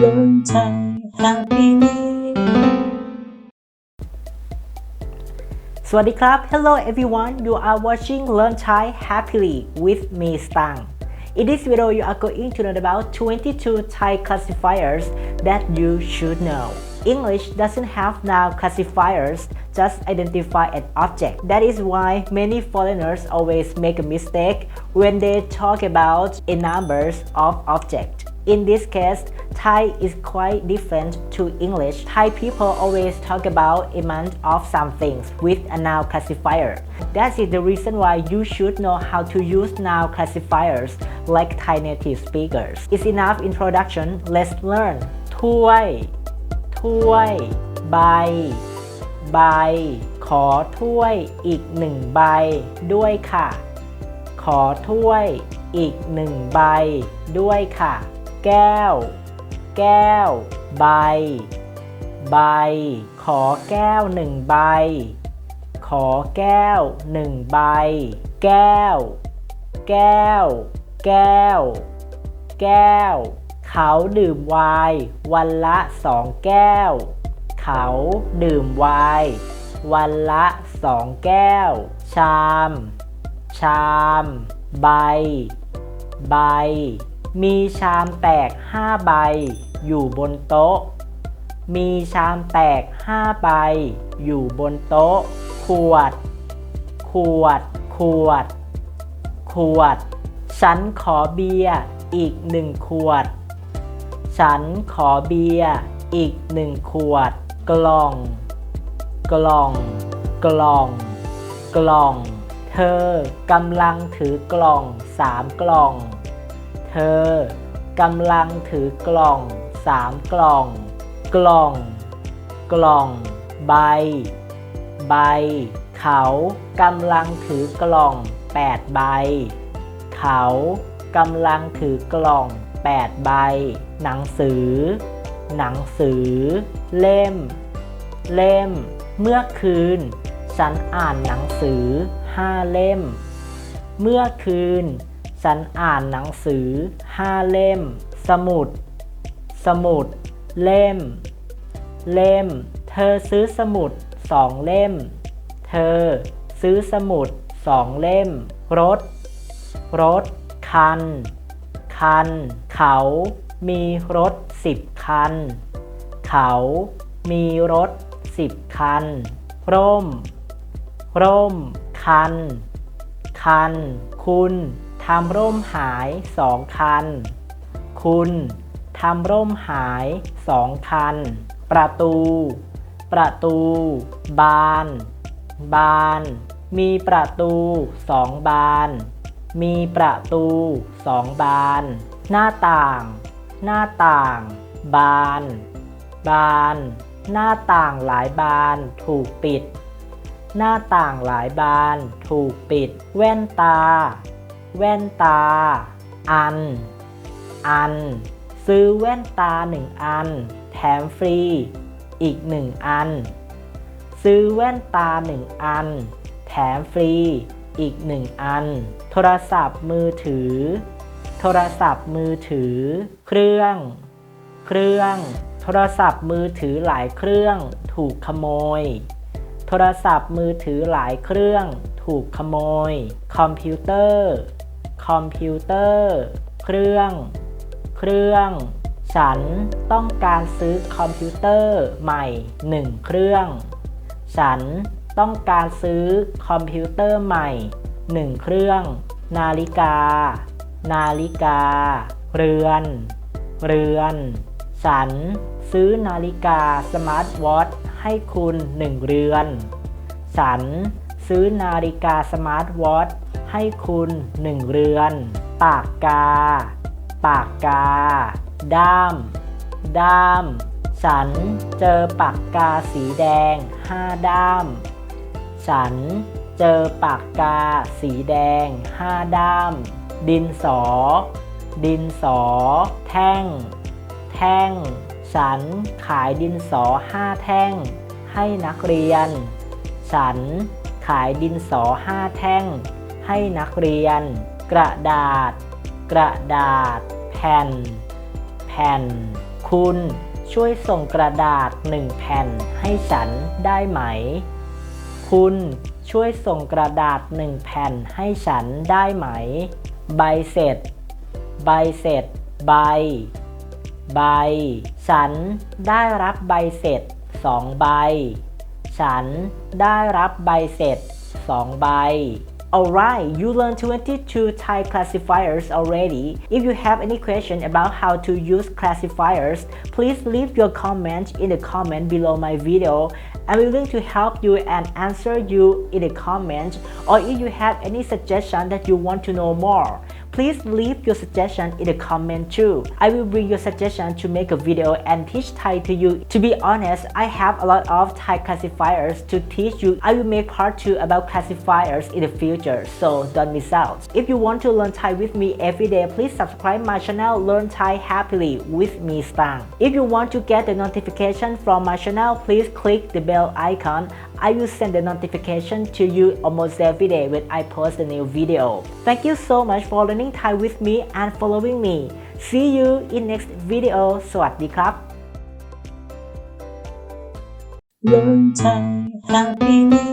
Learn Thai happily สวัสดีครับ Hello everyone you are watching Learn Thai happily with me Stang In this video you are going to learn about 22 Thai classifiers that you should know English doesn't have noun classifiers just identify an object that is why many foreigners always make a mistake when they talk about a numbers of object In this case, Thai is quite different to English. Thai people always talk about a month of some things with a noun classifier. That is the reason why you should know how to use noun classifiers like Thai native speakers. It's enough introduction. Let's learn. ถ้วย ถ้วย ใบ ใบ ขอถ้วยอีกหนึ่งใบ ด้วยค่ะ ขอถ้วยอีกหนึ่งใบ ด้วยค่ะ แก้ว แก้ว ใบ ใบ ขอแก้วหนึ่งใบ ขอแก้วหนึ่งใบ แก้ว แก้ว แก้ว แก้ว เขาดื่มไวน์วันละสองแก้ว เขาดื่มไวน์วันละสองแก้ว ชาม ชาม ใบ ใบ มีชามแตกห้าใบ อยู่บนโต๊ะ มีชามแตกห้าใบ อยู่บนโต๊ะ ขวด ขวด ขวด ขวด ฉันขอเบียร์อีกหนึ่งขวด ฉันขอเบียร์อีกหนึ่งขวด กล่อง กล่อง กล่อง กล่อง เธอกำลังถือกล่องสามกล่อง เธอกำลังถือกล่อง สามกล่อง กล่อง กล่อง ใบ ใบ เขากำลังถือกล่องแปดใบ เขากำลังถือกล่องแปดใบ หนังสือ หนังสือ เล่ม เล่ม เมื่อคืน ฉันอ่านหนังสือห้าเล่ม เมื่อคืน ฉันอ่านหนังสือห้าเล่ม สมุด สมุด เล่ม เล่ม เธอซื้อสมุดสองเล่ม เธอ ซื้อสมุดสองเล่ม รถ รถ คัน คัน เขา มีรถสิบคัน เขา มีรถสิบคัน ร่ม ร่ม คัน คัน คุณทำร่มหายสองคัน คุณ ทำร่มหายสองคัน ประตู ประตู บาน บาน มีประตูสองบาน มีประตูสองบาน หน้าต่าง หน้าต่าง บาน บาน หน้าต่างหลายบานถูกปิด หน้าต่างหลายบานถูกปิด แว่นตา แว่นตา อัน อัน ซื้อแว่นตาหนึ่งอัน แถมฟรี อีกหนึ่งอัน ซื้อแว่นตาหนึ่งอัน แถมฟรีอีกหนึ่งอัน โทรศัพท์มือถือ โทรศัพท์มือถือ เครื่อง เครื่อง โทรศัพท์มือถือหลายเครื่องถูกขโมย โทรศัพท์มือถือหลายเครื่องถูกขโมย คอมพิวเตอร์ คอมพิวเตอร์ เครื่อง เครื่อง ฉันต้องการซื้อคอมพิวเตอร์ใหม่หนึ่งเครื่อง ฉันต้องการซื้อคอมพิวเตอร์ใหม่หนึ่งเครื่อง นาฬิกา นาฬิกา เรือน เรือน ฉันซื้อนาฬิกาสมาร์ทวอทให้คุณหนึ่งเรือน ฉันซื้อนาฬิกาสมาร์ทวอทให้คุณหนึ่งเรือน ปากกา ปากกา ด้าม ด้ามฉันเจอปากกาสีแดงห้าด้ามฉันเจอปากกาสีแดงห้าด้าม ดินสอ ดินสอ แท่ง แท่งฉันขายดินสอห้าแท่ง ให้นักเรียนฉันขายดินสอห้าแท่ง ให้นักเรียน กระดาษ กระดาษ แผ่น แผ่น คุณช่วยส่งกระดาษหนึ่งแผ่นให้ฉันได้ไหม คุณช่วยส่งกระดาษหนึ่งแผ่นให้ฉันได้ไหม ใบเสร็จ ใบเสร็จ ใบ ใบ ฉันได้รับใบเสร็จสองใบ ฉันได้รับใบเสร็จสองใบ Alright, you learned 22 Thai classifiers already. If you have any question about how to use classifiers, please leave your comment in the comment below my video. I'm willing to help you and answer you in the comment. Or if you have any suggestion that you want to know more, please leave your suggestion in the comment too. I will bring your suggestion to make a video and teach Thai to you. To be honest, I have a lot of Thai classifiers to teach you. I will make part 2 about classifiers in the future, so don't miss out. If you want to learn Thai with me every day, please subscribe my channel Learn Thai Happily with me Stang. If you want to get the notification from my channel, please click the bell icon. I will send the notification to you almost every day when I post a new video. Thank you so much for learning Thai with me and following me. See you in next video สวัสดีครับ Learn Thai happily